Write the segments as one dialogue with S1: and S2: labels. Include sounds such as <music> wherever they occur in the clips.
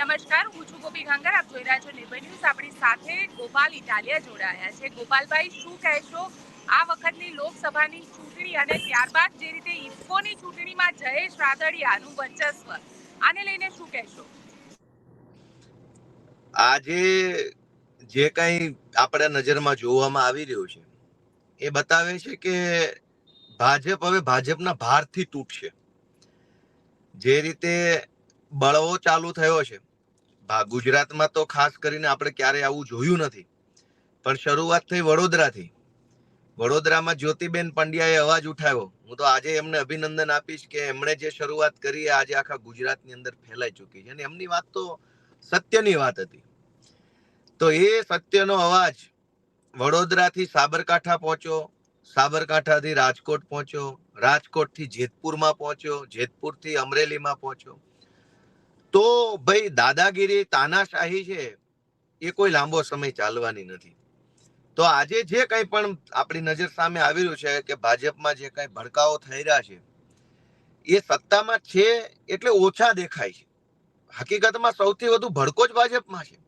S1: નમસ્કાર, હું છું ગોપી ઘાંગર, આપ જોઈ રહ્યા છો નિર્ભય ન્યૂઝ આપણી સાથે ગોપાલ ઇટાલિયા જોડાયા છે. ગોપાલભાઈ, શું કહેશો? આ વખતની લોકસભાની ચૂંટણી અને ત્યારબાદ જે રીતે ઇફકોની ચૂંટણીમાં જયેશ રાદડિયાનું વર્ચસ્વ, આને લઈને શું કહેશો?
S2: આજે જે કંઈ આપણા નજરમાં જોવામાં આવી રહ્યું છે, એ બતાવે છે કે ભાજપ હવે ભાજપના ભારથી તૂટશે. જે રીતે બળવો ચાલુ થયો છે ગુજરાતમાં તો ખાસ કરીને આપણે ક્યારે આવું જોયું નથી. પણ શરૂઆત થઈ વડોદરાથી. વડોદરામાં જ્યોતિબેન પંડ્યાએ અવાજ ઉઠાવ્યો. હું તો આજે એમને અભિનંદન આપીશ કે એમણે જે શરૂઆત કરી એ આજે આખા ગુજરાતની અંદર ફેલાઈ ચૂકી છે. અને એમની વાત તો સત્યની વાત હતી. તો એ સત્યનો અવાજ વડોદરાથી સાબરકાંઠા પહોંચ્યો. સાબરકાંઠાથી રાજકોટ પહોંચ્યો. રાજકોટથી જેતપુરમાં પહોંચ્યો. જેતપુરથી અમરેલીમાં પહોંચ્યો. તો ભાઈ દાદાગીરી, તાનાશાહી છે, એ કોઈ લાંબો સમય ચાલવાની નથી. તો આજે જે કંઈ પણ આપણી નજર સામે આવી રહ્યું છે કે ભાજપમાં જે કંઈ ભડકાઓ થઈ રહ્યા છે, એ સત્તામાં છે એટલે ઓછા દેખાય છે. હકીકતમાં સૌથી વધુ ભડકો જ ભાજપમાં છે.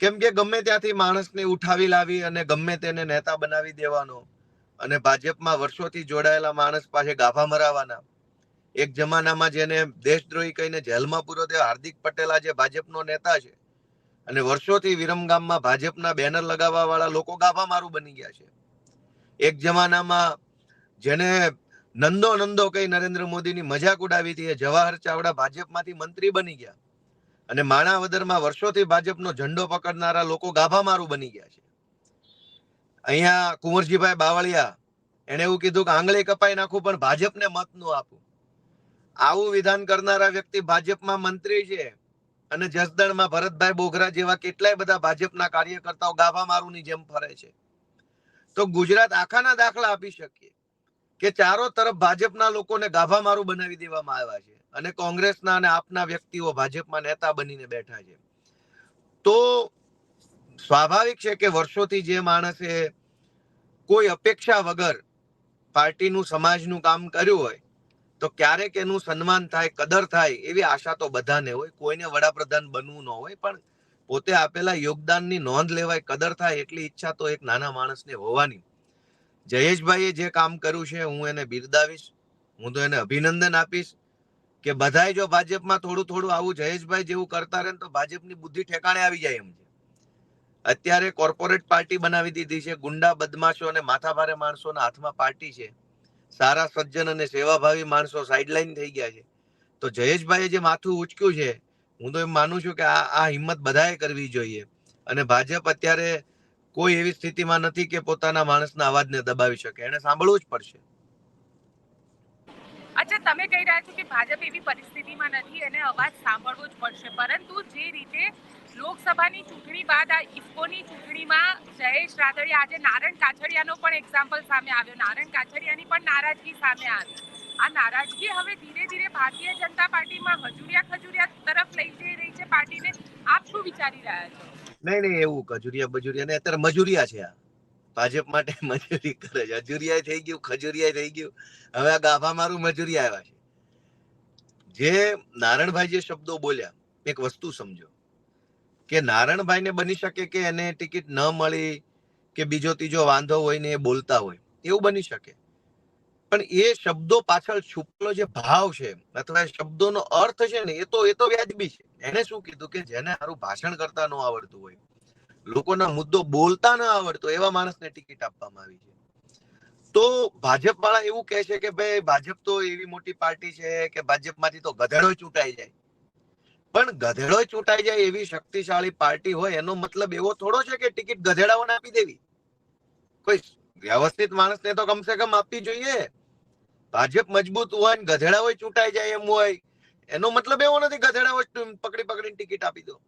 S2: કેમ કે ગમે ત્યાંથી માણસને ઉઠાવી લાવી અને ગમે તેને નેતા બનાવી દેવાનો અને ભાજપમાં વર્ષોથી જોડાયેલા માણસ પાસે ગાભા મરાવાના એક જમાનામાં જેને દેશદ્રોહી કહીને જેલમાં પૂરો થયો, હાર્દિક પટેલ આજે ભાજપનો નેતા છે. અને વર્ષોથી વિરમગામમાં ભાજપના બેનર લગાવવા વાળા લોકો ગાભા મારું બની ગયા છે. એક જમાનામાં જેને નંદો નંદો કહી નરેન્દ્ર મોદીની મજાક ઉડાવી હતી એ જવાહર ચાવડા ભાજપમાંથી મંત્રી બની ગયા. અને માણાવદરમાં વર્ષોથી ભાજપનો ઝંડો પકડનારા લોકો ગાભા મારું બની ગયા છે. અહીંયા કુંવરજીભાઈ બાવળિયા એને એવું કીધું કે આંગળી કપાઈ નાખું પણ ભાજપને મતનું આપું. આવું વિધાન કરનારા વ્યક્તિ ભાજપમાં મંત્રી છે. અને જસદણમાં ભરતભાઈ બોઘરા જેવા કેટલાય બધા ભાજપના કાર્યકર્તાઓ ગાભા મારુંની જેમ ફરે છે. તો ગુજરાત આખાના દાખલા આપી શકીએ કે ચારો તરફ ભાજપના લોકોને ગાભા મારું બનાવી દેવામાં આવ્યા છે અને કોંગ્રેસના અને આપના વ્યક્તિઓ ભાજપમાં નેતા બનીને બેઠા છે. તો સ્વાભાવિક છે કે વર્ષોથી જે માણસે કોઈ અપેક્ષા વગર પાર્ટીનું સમાજનું કામ કર્યું હોય તો ક્યારેક એનું સન્માન થાય, કદર થાય એવી આશા તો બધાને હોય. કોઈને વડાપ્રધાન બનવું ન હોય, પણ પોતે આપેલા યોગદાનની નોંધ લેવાય, કદર થાય એટલી ઈચ્છા તો એક નાના માણસને હોવાની. જયેશભાઈએ જે કામ કર્યું છે, હું એને બિરદાવીશ. હું તો એને અભિનંદન આપીશ કે બધાય જો ભાજપમાં થોડું થોડું આવું જયેશભાઈ જેવું કરતા રહે તો ભાજપની બુદ્ધિ ઠેકાણે આવી જાય એમ છે. અત્યારે કોર્પોરેટ પાર્ટી બનાવી દીધી છે. ગુંડા, બદમાશો અને માથાભારે માણસોના હાથમાં પાર્ટી છે. સારા સજ્જન અને સેવાભાવી માણસો સાઈડલાઈન થઈ ગયા છે. તો જયેશભાઈએ જે માથું ઉચક્યું છે, હું તો એમ માનું છું કે આ આ હિંમત બધાએ કરવી જોઈએ. અને ભાજપ અત્યારે કોઈ એવી સ્થિતિમાં નથી કે પોતાના માણસના અવાજને દબાવી શકે. એને સાંભળવું જ પડશે.
S1: અચ્છા, તમે કહી રહ્યા છો કે ભાજપ એવી પરિસ્થિતિમાં નથી અને અવાજ સાંભળવો જ પડશે. પરંતુ જે રીતે લોકસભાની ચૂંટણી બાદ આ ઇફકોની ચૂંટણીમાં જયેશ રાદડિયા, આજે નારણ કાછડિયાનો પણ એક્ઝામ્પલ સામે આવ્યો. નારણ કાછડિયાની પણ નારાજગી સામે આવી. આ નારાજગી હવે ધીરે ધીરે ભારતીય જનતા પાર્ટીમાં હજુરિયા ખજુરિયા તરફ લઈ જઈ રહી છે. પાર્ટીને આપ શું વિચારી રહ્યા છો?
S2: નહીં નહીં, એવું કજુરિયા બજુરિયા અત્યારે મજુરિયા છે આ. ભાજપ માટે <laughs> મજૂરી કરે છે. અજુરિયા થઈ ગયું ખજુરિયા થઈ ગયું. હવે આ ગાભા મારું મજૂરી આવ્યા છે. જે નારણભાઈ જે શબ્દો બોલ્યા, એક વસ્તુ સમજો. કે નારણભાઈને બની શકે કે એને ટિકિટ ન મળી, કે બીજો ત્રીજો વાંધો હોય ને એ બોલતા હોય, એવું બની શકે. પણ એ શબ્દો પાછળ છુપેલો જે ભાવ છે, અથવા શબ્દોનો અર્થ છે ને, એ તો એ તો વ્યાજબી છે. એને શું કીધું કે જેને સારું ભાષણ કરતા ન આવડતું હોય લોકોના મુદ્દો બોલતા ન આવડતો એવા માણસને ટિકિટ આપવામાં આવી છે. તો ભાજપ વાળા એવું કહે છે કે ભાઈ, ભાજપ તો એવી મોટી પાર્ટી છે કે ભાજપમાંથી તો ગધેડો ચૂંટાઈ જાય. પણ ગધેડો ચૂંટાઈ જાય એવી શક્તિશાળી પાર્ટી હોય એનો મતલબ એવો થોડો છે કે ટિકિટ ગધેડાઓને આપી દેવી. કોઈ વ્યવસ્થિત માણસને તો કમસે કમ આપવી જોઈએ. ભાજપ મજબૂત હોય ને ગધેડાઓ ચૂંટાઈ જાય એમ હોય, એનો મતલબ એવો નથી ગધેડાઓ જ પકડી પકડીને ટિકિટ આપી દો.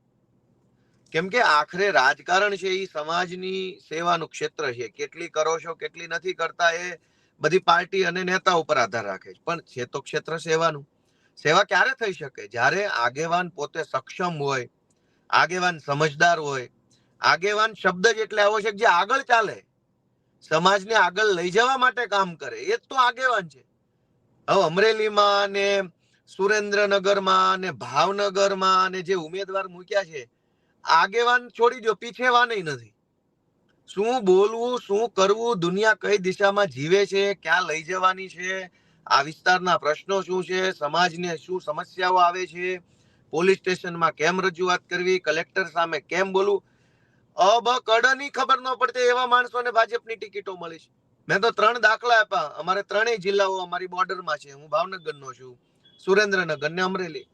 S2: કેમ કે આખરે રાજકારણ છે એ સમાજની સેવાનું ક્ષેત્ર છે. કેટલી કરો છો, કેટલી નથી કરતા એ બધી પાર્ટી અને નેતા ઉપર આધાર રાખે છે. પણ છે તો ક્ષેત્ર સેવાનું. સેવા ક્યારે થઈ શકે? જ્યારે આગેવાન પોતે સક્ષમ હોય, આગેવાન સમજદાર હોય, આગેવાન શબ્દ જ એટલે આવશ્યક જે આગળ ચાલે, સમાજને આગળ લઈ જવા માટે કામ કરે, એ જ તો આગેવાન છે. હવે અમરેલીમાં ને સુરેન્દ્રનગરમાં ને ભાવનગરમાં અને જે ઉમેદવાર મૂક્યા છે આગેવાન છોડી દો પીછેવાન નથી. શું બોલવું, શું કરવું, દુનિયા કઈ દિશામાં જીવે છે, ક્યાં લઈ જવાની છે, આ વિસ્તારના પ્રશ્નો શું છે, સમાજને શું સમસ્યાઓ આવે છે, પોલીસ સ્ટેશનમાં કેમ રજૂઆત કરવી, કલેક્ટર સામે કેમ બોલવું? અબ કડની ખબર ન પડતી એવા માણસોને ભાજપની ટિકિટો મળી છે. મેં તો ત્રણ દાખલા આપ્યા. અમારે ત્રણેય જિલ્લાઓ અમારી બોર્ડરમાં છે. હું ભાવનગરનો છું, સુરેન્દ્રનગર ને અમરેલી.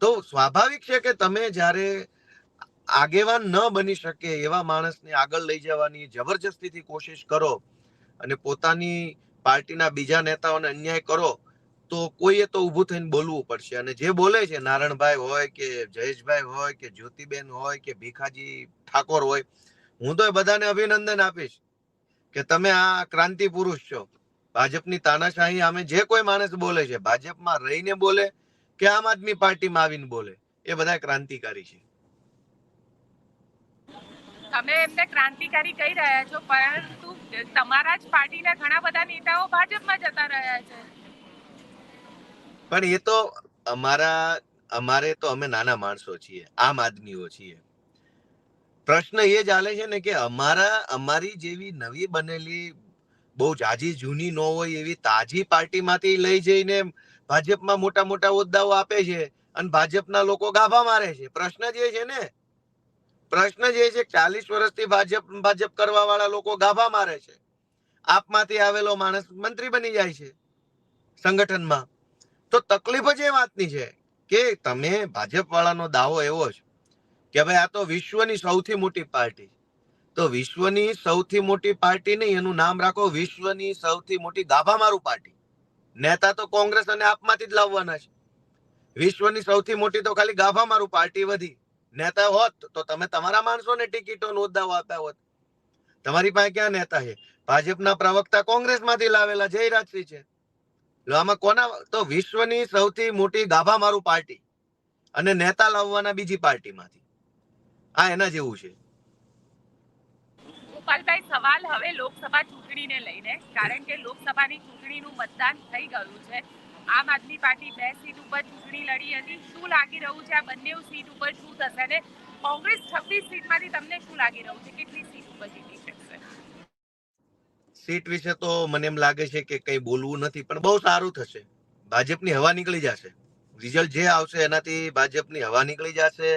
S2: તો સ્વાભાવિક છે કે તમે જ્યારે આગેવાન ન બની શકે એવા માણસને આગળ લઈ જવાની જબરજસ્તીથી કોશિશ કરો અને પોતાની પાર્ટીના બીજા નેતાઓને અન્યાય કરો, તો કોઈએ તો ઊભું થઈને બોલવું પડશે. અને જે બોલે છે, નારણભાઈ હોય કે જયેશભાઈ હોય કે જ્યોતિબેન હોય કે ભીખાજી ઠાકોર હોય, હું તો એ બધાને અભિનંદન આપીશ કે તમે આ ક્રાંતિ પુરુષ છો. ભાજપની તાનાશાહી અમે જે કોઈ માણસ બોલે છે, ભાજપમાં રહીને બોલે કે આમ આદમી પાર્ટીમાં આવીને બોલે, એ બધા ક્રાંતિકારી છે.
S1: તમે એમને ક્રાંતિકારી કહી રહ્યા છો, પરંતુ તમારા જ પાર્ટીના ઘણા બધા નેતાઓ ભાજપમાં જતા રહ્યા છે.
S2: પણ એ તો અમારા, અમારે તો અમે નાના માણસો છીએ, આમ આદમીઓ છીએ. પ્રશ્ન એ જ આલે છે ને કે અમારા, અમારી જેવી નવી બનેલી બહુ જાજી જૂની ન હોય એવી તાજી પાર્ટીમાંથી લઈ જઈને ભાજપમાં મોટા મોટા હોદ્દાઓ આપે છે અને ભાજપના લોકો ગાભા મારે છે. પ્રશ્ન જે છે ને પ્રશ્ન જે છે, ચાલીસ વર્ષથી ભાજપ ભાજપ કરવા વાળા લોકો ગાભા મારે છે. આપમાંથી આવેલો માણસ મંત્રી બની જાય છે સંગઠનમાં. તો તકલીફ જ એ વાતની છે કે તમે ભાજપ વાળાનો દાવો એવો છે કે ભાઈ આ તો વિશ્વની સૌથી મોટી પાર્ટી તો વિશ્વની સૌથી મોટી પાર્ટી નહીં, એનું નામ રાખો, વિશ્વની સૌથી મોટી ગાભામારું પાર્ટી. નેતા તો કોંગ્રેસ અને આપમાંથી જ લાવવાના છે. વિશ્વની સૌથી મોટી તો ખાલી ગાભામારું પાર્ટી વધી. નેતા હોત તો તમે તમારા માણસોને ટિકિટો હોદ્દાઓ આપ્યા હોત. તમારી પાસે ક્યાં નેતા છે? ભાજપના પ્રવક્તા કોંગ્રેસમાંથી લાવેલા જયરાજસિંહ છે. આમાં કોના તો વિશ્વની સૌથી મોટી ગાભા મારું પાર્ટી અને નેતા લાવવાના બીજી પાર્ટીમાંથી. આ એના જેવું છે.
S1: ગોપાલભાઈ સવાલ હવે લોકસભા ચૂંટણીને લઈને, કારણ કે લોકસભાની ચૂંટણીનું મતદાન થઈ ગયું છે. આમ આદમી પાર્ટી બે સીટ ઉપર ચૂંટણી લડી હતી. શું લાગી રહ્યું છે આ બંને સીટ ઉપર શું થશે? અને કોંગ્રેસ છવ્વીસ સીટમાંથી તમને શું લાગી રહ્યું છે? કેટલી સીટ ઉપર જીતી શકશે?
S2: સીટ વિશે તો મને એમ લાગે છે કે કઈ બોલવું નથી, પણ બહુ સારું થશે. ભાજપની હવા નીકળી જશે. રિઝલ્ટ જે આવશે એનાથી ભાજપની હવા નીકળી જશે.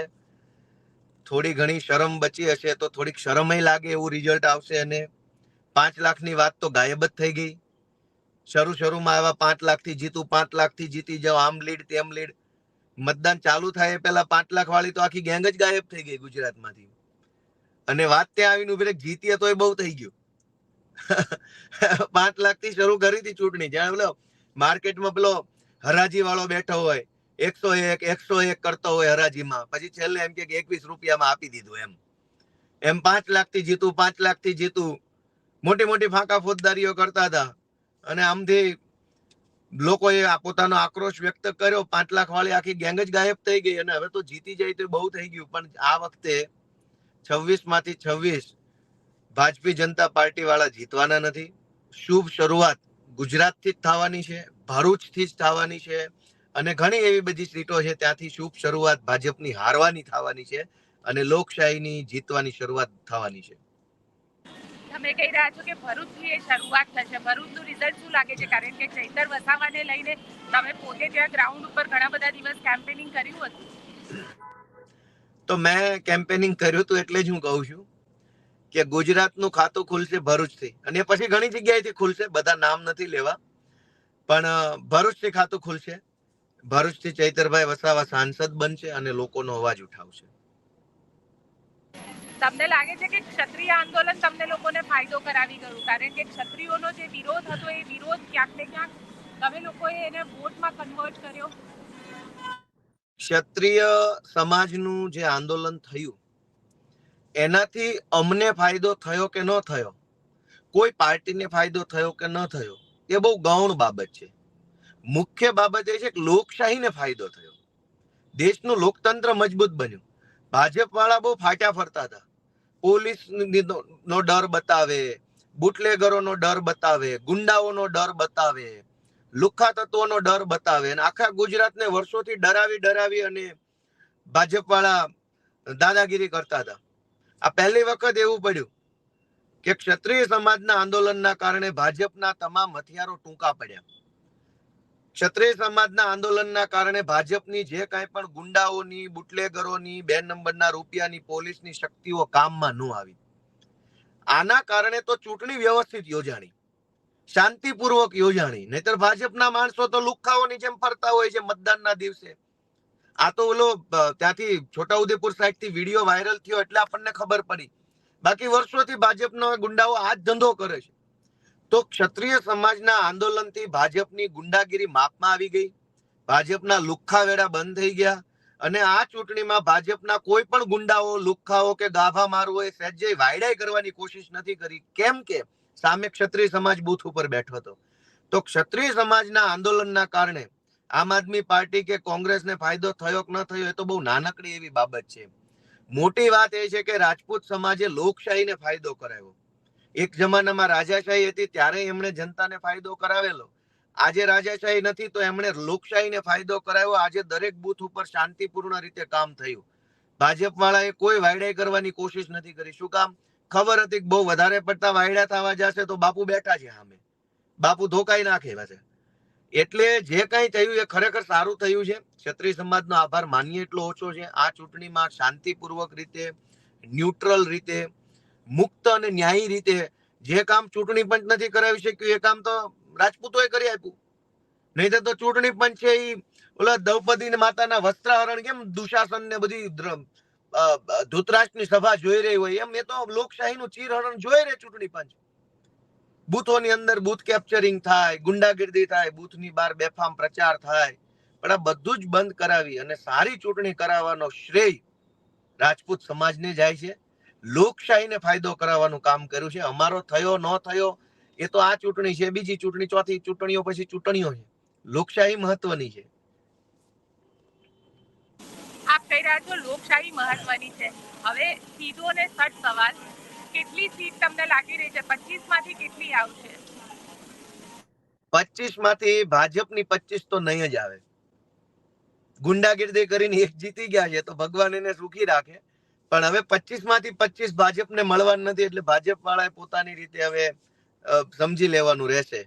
S2: થોડી ઘણી શરમ બચી હશે તો થોડીક શરમય લાગે એવું રિઝલ્ટ આવશે અને પાંચ લાખની વાત તો ગાયબ જ થઈ ગઈ. શરૂ શરૂમાં આવ્યા પાંચ લાખથી જીતું, પાંચ લાખથી જીતી જાઓ, આમ લીડ, તેમ લીડ. મતદાન ચાલુ થાય પહેલા પાંચ લાખ વાળી તો આખી ગેંગ જ ગાયબ થઈ ગઈ ગુજરાતમાંથી. અને વાત ત્યાં આવીને ઊભી જીતીએ તો એ બહુ થઈ ગયું. પાંચ લાખથી શરૂ કરી હતી ચૂંટણી, જ્યાં પેલો માર્કેટમાં પેલો હરાજી વાળો બેઠો હોય, એકસો એક એકસો એક કરતો હોય હરાજીમાં. પછી છેલ્લે એમ કે એકવીસ રૂપિયામાં આપી દીધું એમ. એમ પાંચ લાખથી જીતું, પાંચ લાખથી જીતું. મોટી મોટી ફાંકા ફોજદારીઓ કરતા હતા. અને આમથી લોકોએ પોતાનો આક્રોશ વ્યક્ત કર્યો, પાંચ લાખ વાળી આખી ગેંગ જ ગાયબ થઈ ગઈ અને હવે તો જીતી જાય તો બહુ થઈ ગયું. પણ આ વખતે છવ્વીસમાંથી છવ્વીસ ભાજપી જનતા પાર્ટી વાળા જીતવાના નથી. શુભ શરૂઆત ગુજરાતથી જ થવાની છે, ભરૂચથી જ થવાની છે અને ઘણી એવી બધી સીટો છે. ત્યાંથી શુભ શરૂઆત ભાજપની હારવાની થવાની છે અને લોકશાહીની જીતવાની શરૂઆત થવાની છે.
S1: તમે કહી રહ્યા છો કે ભરૂચથી એ શરૂઆત થશે. ભરૂચનું રિઝલ્ટ શું લાગે છે? કારણ કે ચૈતર વસાવાને લઈને તમે પોતે ત્યાં ગ્રાઉન્ડ ઉપર ઘણા બધા દિવસ કેમ્પેનિંગ કર્યું હતું.
S2: તો મેં કેમ્પેનિંગ કર્યું હતું એટલે જ હું કહું છું કે ગુજરાતનું ખાતું ખુલશે ભરૂચથી. અને પછી ઘણી જગ્યાએથી ખુલશે, બધા નામ નથી લેવા. પણ ભરૂચથી ખાતું ખુલશે. ભરૂચથી ચૈતરભાઈ વસાવા સાંસદ બનશે અને લોકોનો અવાજ ઉઠાવશે.
S1: તમને લાગે છે કે ક્ષત્રિય આંદોલન તમને લોકોને ફાયદો કરાવી ગયું? કારણ કે ક્ષત્રિયોનો જે વિરોધ હતો, એ વિરોધ ક્યાંક ક્યાંક તમે લોકોએ એને વોટમાં કન્વર્ટ કર્યો.
S2: ક્ષત્રિય સમાજનું જે આંદોલન થયું, એનાથી અમને ફાયદો થયો કે ન થયો? કોઈ પાર્ટીને ફાયદો થયો કે ન થયો? એ બહુ ગૌણ બાબત છે. મુખ્ય બાબત એ છે કે લોકશાહીને ફાયદો થયો. દેશનું લોકતંત્ર મજબૂત બન્યું. ભાજપ વાળા બહુ ફાટ્યા ફરતા હતા. પોલીસ નો ડર બતાવે, બુટલેગરોનો ડર બતાવે, ગુંડાઓનો ડર બતાવે લુખ્ખા તત્વોનો ડર બતાવે. અને આખા ગુજરાતને વર્ષોથી ડરાવી ડરાવી અને ભાજપવાળા દાદાગીરી કરતા હતા. આ પહેલી વખત એવું પડ્યું કે ક્ષત્રિય સમાજના આંદોલનના કારણે ભાજપના તમામ હથિયારો ટૂંકા પડ્યા. ક્ષત્રિય સમાજના આંદોલનના કારણે ભાજપની જે કાંઈ પણ ગુંડાઓની, બુટલેગરોની, બે નંબરના રૂપિયાની, પોલીસની શક્તિઓ કામમાં ન આવી. આના કારણે તો ચૂંટણી વ્યવસ્થિત યોજાણી. શાંતિપૂર્વક યોજાણી. નહીતર ભાજપના માણસો તો લુખ્ખાઓની જેમ ફરતા હોય છે મતદાનના દિવસે. આ તો ઓલો ત્યાંથી છોટાઉદેપુર સાઈડથી વીડિયો વાયરલ થયો એટલે આપણને ખબર પડી. બાકી વર્ષોથી ભાજપનો ગુંડાઓ આ જ ધંધો કરે છે. તો ક્ષત્રિય સમાજના આંદોલનથી ભાજપની ગુંડાગીરી માપમાં આવી ગઈ. ભાજપના લુખ્ખા વેડા બંધ થઈ ગયા અને આ ચૂંટણીમાં ભાજપના કોઈ પણ ગુંડાઓ, લુખ્ખાઓ કે ગાભા મારવો એ સહેજે વાયડાઈ કરવાની કોશિશ નથી કરી. કેમ કે સામે ક્ષત્રિય સમાજ બૂથ ઉપર બેઠો હતો. તો ક્ષત્રિય સમાજના આંદોલનના કારણે આમ આદમી પાર્ટી કે કોંગ્રેસને ફાયદો થયો કે ન થયો એ તો બહુ નાનકડી એવી બાબત છે. મોટી વાત એ છે કે રાજપૂત સમાજે લોકશાહીને ફાયદો કરાવ્યો. એક જમાનામાં રાજાશાહી હતી ત્યારે એમણે જનતાને ફાયદો કરાવેલો. આજે રાજાશાહી નથી, તો એમણે લોકશાહીને ફાયદો કરાવ્યો. આજે દરેક બૂથ ઉપર શાંતિપૂર્ણ રીતે કામ થયું. ભાજપ વાળાએ કોઈ વાયડાઈ કરવાની કોશિશ નથી કરી. શું કામ? ખબર હતી કે બહુ વધારે પડતા વાયડા થવા જશે તો બાપુ બેઠા છે સામે. બાપુ ધોકાઈ નાખે છે. એટલે જે કઈ થયું એ ખરેખર સારું થયું છે. ક્ષત્રિય સમાજનો આભાર માનીએ એટલો ઓછો છે. આ ચૂંટણીમાં શાંતિપૂર્વક રીતે, ન્યુટ્રલ રીતે મુક્ત અને ન્યાયી રીતે જે કામ ચૂંટણી પંચ નથી કરાવી શક્યું, એ કામ તો રાજપૂતોએ કરી આપ્યું. નહીં તો ચૂંટણી પંચ છે એ ઓલા દ્રૌપદી માતાના વસ્ત્રહરણ કેમ દુશાસન ને બધી ધૃતરાષ્ટ્રની સભા જોઈ રહી હોય, એમ એ તો લોકશાહીનું ચીરહરણ જોઈ રહે ચૂંટણી પંચ. બૂથોની અંદર બૂથ કેપ્ચરિંગ થાય, ગુંડાગીર્દી થાય, બૂથની બહાર બેફામ પ્રચાર થાય, પણ આ બધું જ બંધ કરાવી અને સારી ચૂંટણી કરાવવાનો શ્રેય રાજપૂત સમાજને જાય છે. લોકશાહીને ફાયદો કરાવવાનું કામ કર્યું છે. અમારો થયો ન થયો એ તો આ ચૂંટણી છે. બીજી ચૂંટણી ચોથી ચૂંટણીઓ પછી ચૂંટણીઓ છે. લોકશાહી મહત્વની છે.
S1: આપ કહી રહ્યા છો લોકશાહી મહત્વની છે. હવે સીધો ને સટ સવાલ કેટલી સીટ તમને લાગી રહી છે? પચીસમાંથી કેટલી આવશે?
S2: પચીસમાંથી ભાજપની પચીસ તો નહીં જ આવે. ગુંડાગીર્દી કરીને એક જીતી ગયા છે તો ભગવાન એને સુખી રાખે. પણ હવે પચીસમાંથી પચીસ ભાજપને મળવાનું નથી એટલે ભાજપ વાળાએ પોતાની રીતે હવે સમજી લેવાનું રહેશે.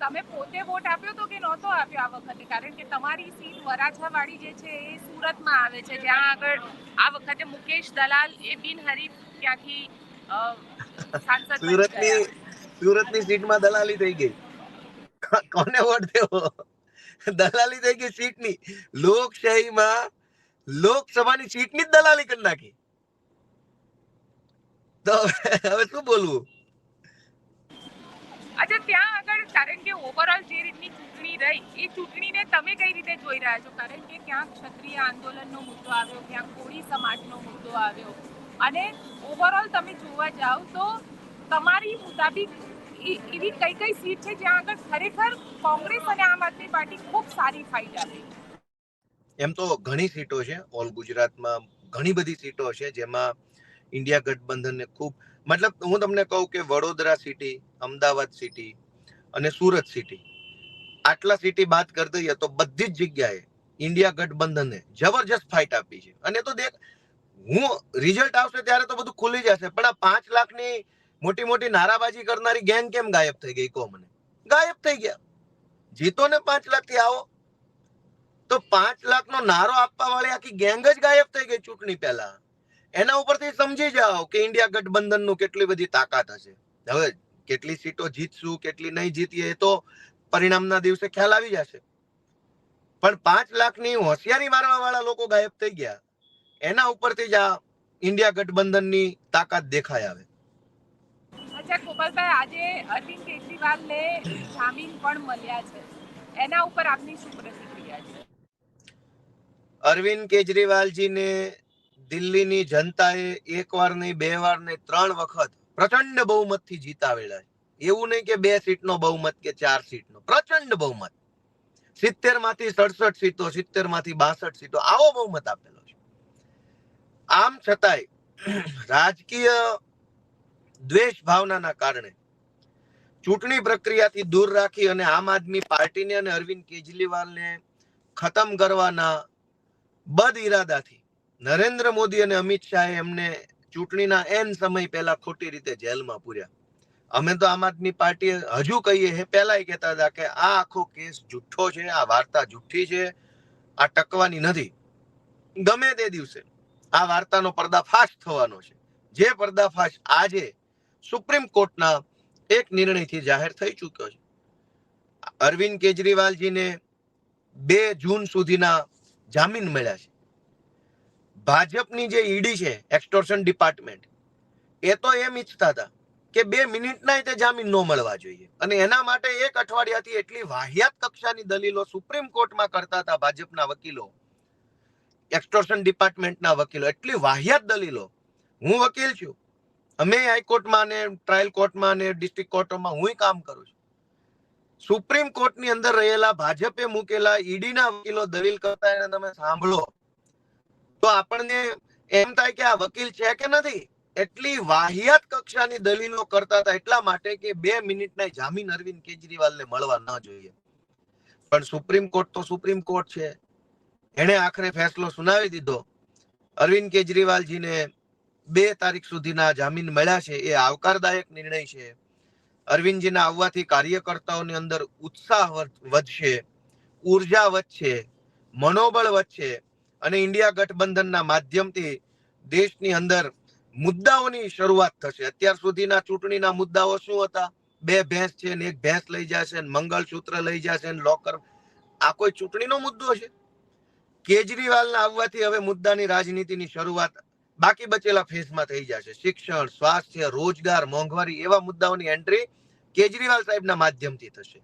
S1: તમે પોતે વોટ આપ્યો તો કે નહોતો આપ્યો આ વખતે? કારણ કે તમારી સીટ વરાછા વાળી જે છે એ સુરતમાં આવે છે જ્યાં આગળ આ વખતે મુકેશ દલાલ એ બિનહરીફ ત્યાંથી
S2: સુરતની સુરતની સીટમાં દલાલી થઈ ગઈ. કોને વોટ દેવો? દલાલી થઈ ગઈ સીટની. લોકશાહીમાં લોકસભાની સીટની જ દલાલી કરી નાખી. તો હવે શું બોલવું?
S1: અચ્છા, ત્યાં આગળ કારણ કે ઓવરઓલ જે રીતની ચૂંટણી રહી, એ ચૂંટણીને તમે કઈ રીતે જોઈ રહ્યા છો? કારણ કે ક્યાંક ક્ષત્રિય આંદોલનનો મુદ્દો આવ્યો, ક્યાંક કોળી સમાજનો મુદ્દો આવ્યો. અને ઓવરઓલ તમે જોવા જાઓ તો તમારી મુતાબિક એવી કઈ કઈ સીટ છે જ્યાં આગળ ખરેખર કોંગ્રેસ અને આમ આદમી પાર્ટી ખૂબ સારી ફાઇટ આપી
S2: એમ તો ઘણી સીટો છે, ઓલ ગુજરાતમાં ઘણી બધી સીટો છે, જેમાં ઇન્ડિયા ગઠબંધનને ખૂબ, મતલબ હું તમને કહું કે વડોદરા સિટી, અમદાવાદ સિટી અને સુરત સિટી, આટલા સિટી બાદ કરી દઈએ તો બધી જ જગ્યાએ ઇન્ડિયા ગઠબંધને જબરજસ્ત ફાઇટ આપી છે. અને તો દેખ, હું રિઝલ્ટ આવશે ત્યારે તો બધું ખુલી જશે, પણ આ પાંચ લાખની મોટી મોટી નારાબાજી કરનારી ગેંગ કેમ ગાયબ થઈ ગઈ? કહો મને. ગાયબ થઈ ગયા. જીતો ને પાંચ લાખથી આવો. તો પાંચ લાખ નો નારો આપવા વાળી આખી ગેંગ જ ગાયબ થઈ ગઈ ચૂંટણી પહેલા. એના ઉપરથી સમજી જાઓ કે ઇન્ડિયા ગઠબંધનનું કેટલી બધી તાકાત હશે. હવે કેટલી સીટો જીતશું, કેટલી નહીં જીતીએ એ તો પરિણામના દિવસે ખ્યાલ આવી જશે. પણ પાંચ લાખની હોશિયારી મારવા વાળા લોકો ગાયબ થઈ ગયા. એના ઉપરથી જ આ ઇન્ડિયા ગઠબંધનની તાકાત દેખાય આવે.
S1: અચ્છા, ગોપાલભાઈ, આજે અરવિંદ કેજરીવાલને જામીન પણ મળ્યા છે. એના ઉપર આપની શું પ્રતિક્રિયા છે?
S2: અરવિંદ કેજરીવાલજીને દિલ્હીની જનતાએ એક વાર નહીં બે વાર નહીં ત્રણ વખત પ્રચંડ બહુમતથી જીતાવેલા છે. એવું નહીં કે બે સીટનો બહુમત કે ચાર સીટનો, પ્રચંડ બહુમત. સિત્તેરમાંથી સડસઠ સીટો સિત્તેરમાંથી બાસઠ સીટો, આવો બહુમત આપેલો છે. આમ છતાંય રાજકીય દ્વેષ ભાવનાના કારણે ચૂંટણી પ્રક્રિયાથી દૂર રાખી અને આમ આદમી પાર્ટીને અને અરવિંદ કેજરીવાલને ખતમ કરવાના બદ ઇરાદાથી નરેન્દ્ર મોદી અને અમિત શાહે એમને ચૂંટણીના એન સમય પહેલા ખોટી રીતે જેલમાં પૂર્યા. અમે તો આમ આદમી પાર્ટી હજુ કહીએ હે પહેલા કહેતા હતા કે આ આખો કેસ જુઠ્ઠો છે, આ વાર્તા જુઠ્ઠી છે, આ ટકવાની નથી. ગમે તે દિવસે આ વાર્તાનો પર્દાફાશ થવાનો છે. જે પર્દાફાશ આજે સુપ્રીમ કોર્ટના એક નિર્ણયથી જાહેર થઈ ચૂક્યો છે. અરવિંદ કેજરીવાલજીને બે જૂન સુધીના જામીન મળ્યા છે. ભાજપની જે ઈડી છે એક્સટોર્શન ડિપાર્ટમેન્ટ એ તો એમ ઈચ્છતા હતા કે બે મિનિટના તે જામીન ન મળવા જોઈએ. અને એના માટે એક અઠવાડિયાથી એટલી વાહિયાત કક્ષાની દલીલો સુપ્રીમ કોર્ટમાં કરતા હતા ભાજપના વકીલો એક્સટોર્શન ડિપાર્ટમેન્ટના વકીલો, એટલી વાહિયાત દલીલો. હું વકીલ છું. અમે હાઈકોર્ટમાં ને ટ્રાયલ કોર્ટમાં ને ડિસ્ટ્રિક્ટ કોર્ટોમાં હું કામ કરું છું. સુપ્રીમ કોર્ટની અંદર રહેલા ભાજપે મૂકેલા ઈડીના વકીલો દલીલ કરતા એને તમે સાંભળો. તો આપણને એમ થાય કે આ વકીલ છે કે નથી? એટલી વાહિયાત કક્ષાની દલીલો કરતા હતા એટલા માટે કે બે મિનિટના જામીન અરવિંદ કેજરીવાલને મળવા ન જોઈએ. પણ સુપ્રીમ કોર્ટ તો સુપ્રીમ કોર્ટ છે. એણે આખરે ફેસલો સુનાવી દીધો. અરવિંદ કેજરીવાલજીને બે તારીખ સુધીના જામીન મળ્યા છે. એ આવકારદાયક નિર્ણય છે. અરવિંદજીના આવવાથી કાર્યકર્તાઓની અંદર ઉત્સાહ વધશે, ઊર્જા વધશે, મનોબળ વધશે અને ઇન્ડિયા ગઠબંધનના માધ્યમથી દેશની અંદર મુદ્દાઓની શરૂઆત થશે. અત્યાર સુધીના ચૂંટણીના મુદ્દાઓ શું હતા? બે ભેંસ છે ને એક ભેંસ લઈ જશે ને મંગળસૂત્ર લઈ જશે ને લોકર. આ કોઈ ચૂંટણીનો મુદ્દો છે? કેજરીવાલના આવવાથી હવે મુદ્દાની રાજનીતિની શરૂઆત બાકી બચેલા ફેઝમાં થઈ જશે. શિક્ષણ સ્વાસ્થ્ય રોજગાર મોંઘવારી એવા મુદ્દાઓની એન્ટ્રી કેજરીવાલ સાહેબના માધ્યમથી થશે.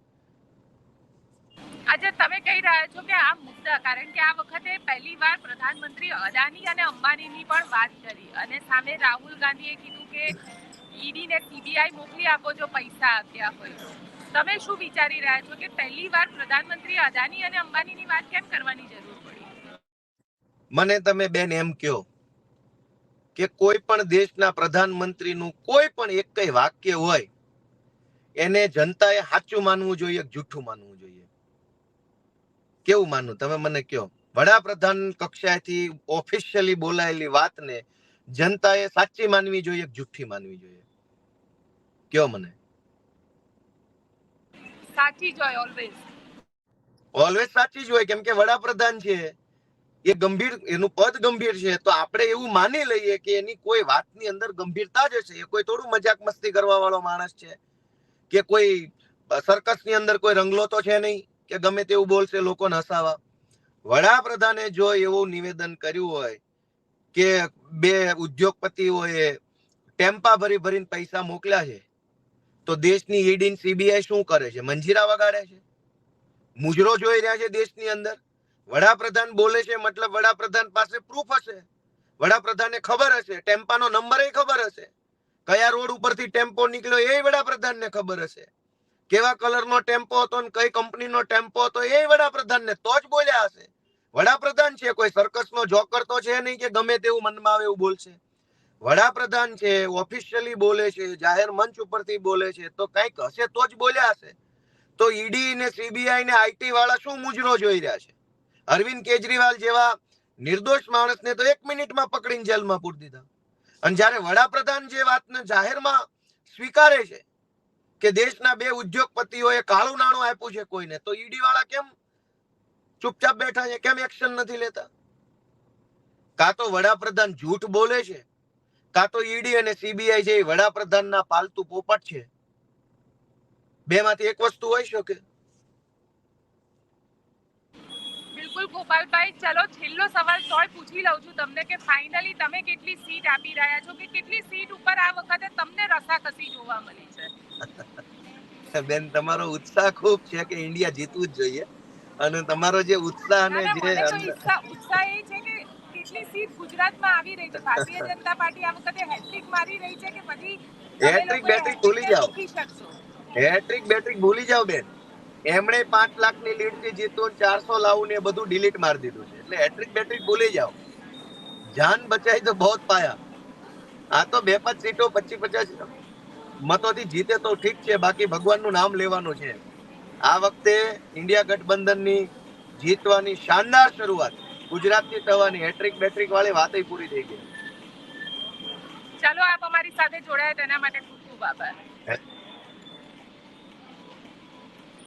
S1: આજે તમે કહી રહ્યા છો કે આ મુદ્દા કારણ કે આ વખતે પહેલી વાર પ્રધાનમંત્રી અદાની અને અંબાણીની પણ વાત કરી. અને સામે રાહુલ ગાંધીએ કીધું કે ઈડી ને સીબીઆઈ મોકલી આપો જો પૈસા આપ્યા હોય તમે શું વિચારી રહ્યા છો કે પહેલી વાર પ્રધાનમંત્રી અદાની અને અંબાણીની વાત કેમ કરવાની જરૂર પડી?
S2: મને તમે બેન એમ કહો કે કોઈ પણ દેશના પ્રધાનમંત્રીનું કોઈ પણ એક કઈ વાક્ય હોય એને જનતાએ સાચું માનવું જોઈએ જૂઠું માનવું જોઈએ? કેવું માનવું? તમે મને કહો. વડાપ્રધાન કક્ષાએથી ઓફિશિયલી બોલાયેલી વાતને જનતાએ સાચી માનવી જોઈએ જૂઠી માનવી જોઈએ? કયો મને.
S1: સાચી જ હોય ઓલવેઝ
S2: ઓલવેઝ સાચી જ હોય કેમ કે વડાપ્રધાન છે. એ ગંભીર, એનું પદ ગંભીર છે, તો આપણે એવું માની લઈએ કે એની કોઈ વાતની અંદર ગંભીરતા જ હશે. એ કોઈ થોડું મજાક મસ્તી કરવા વાળો માણસ છે, કે કોઈ સર્કસની અંદર કોઈ રંગલો તો છે નહીં, કે ગમે તેવું બોલશે લોકોને હસાવા વડાપ્રધાને જો એવું નિવેદન કર્યું હોય કે બે ઉદ્યોગપતિઓએ ટેમ્પા ભરી ભરીને પૈસા મોકલ્યા છે, તો દેશની ઈડી સીબીઆઈ શું કરે છે? મંજીરા વગાડે છે? મુજરો જોઈ રહ્યા છે દેશની અંદર? વડાપ્રધાન બોલે છે, મતલબ વડાપ્રધાન પાસે પ્રૂફ હશે. વડાપ્રધાનને ખબર હશે, ટેમ્પાનો નંબર એ ખબર હશે. કયા રોડ ઉપરથી ટેમ્પો નીકળ્યો એ વડાપ્રધાનને ખબર હશે. કેવા કલરનો ટેમ્પો હતો ને કઈ કંપનીનો ટેમ્પો હતો એ વડાપ્રધાનને તો જ બોલ્યા હશે. વડાપ્રધાન છે, કોઈ સર્કસનો જોકર તો છે નહીં કે ગમે તેવું મનમાં આવે એવું બોલશે. વડાપ્રધાન છે ઓફિશિયલી બોલે છે, જાહેર મંચ ઉપરથી બોલે છે, તો કંઈક હશે તો જ બોલ્યા હશે. તો ઈડી ને સીબીઆઈ ને આઈટી વાળા શું મુજરો જોઈ રહ્યા છે? અરવિંદ કેજરીવાલ જેવા નિર્દોષ માણસને તો એક મિનિટમાં પકડીને જેલમાં પૂરી દીધા. અને જ્યારે વડાપ્રધાન જે વાતને જાહેરમાં સ્વીકારે છે કે દેશના બે ઉદ્યોગપતિઓએ કાળું નાણું આપ્યું છે કોઈને, તો ઈડી વાળા કેમ ચૂપચાપ બેઠા છે? કેમ એક્શન નથી લેતા? કાં તો વડાપ્રધાન જૂઠ બોલે છે, કાં તો ઈડી અને સીબીઆઈ જે વડાપ્રધાનના પાલતુ પોપટ છે, બેમાંથી એક વસ્તુ હોઈ શકે.
S1: બિલકુલ ગોપાલભાઈ ચલો છેલ્લો સવાલ તોય પૂછી લઉં છું તમને કે ફાઇનલી તમે કેટલી સીટ આપી રહ્યા છો કે કેટલી સીટ ઉપર આ વખતે તમને રસાકસી જોવા મળી છે? <laughs>
S2: બેન તમારો ઉત્સાહ ખૂબ છે કે ઇન્ડિયા જીતવું જ જોઈએ. અને તમારો જે ઉત્સાહ અને જે
S1: ઉત્સાહ એ છે કે કેટલી સીટ ગુજરાતમાં આવી રહી છે. ભારતીય <laughs> જનતા પાર્ટી આ વખતે હેટ્રિક મારી રહી છે કે પછી હેટ્રિક
S2: બેટ્રિક ભૂલી જાઓ. હેટ્રિક બેટ્રિક ભૂલી જાઓ બેન. એમણે પાંચ લાખની લીડથી જીતું ચારસો લાવું ને બધું ડિલીટ મારી દીધું છે. એટલે હેટ્રિક બેટ્રિક ભૂલી જાઓ. જાન બચાઈ તો બહુ પાયા. આ તો બે પાંચ સીટો પચીસ પચાસ મતોથી જીતે તો ઠીક છે બાકી ભગવાનનું નામ લેવાનું છે. આ વખતે ઇન્ડિયા ગઠબંધનની જીતવાની શાનદાર શરૂઆત ગુજરાતથી થવાની હેટ્રિક બેટ્રિક વાળી વાતય પૂરી થઈ ગઈ.
S1: ચાલો આપ અમારી સાથે જોડાયા તેના માટે ખૂબ ખૂબ આભાર.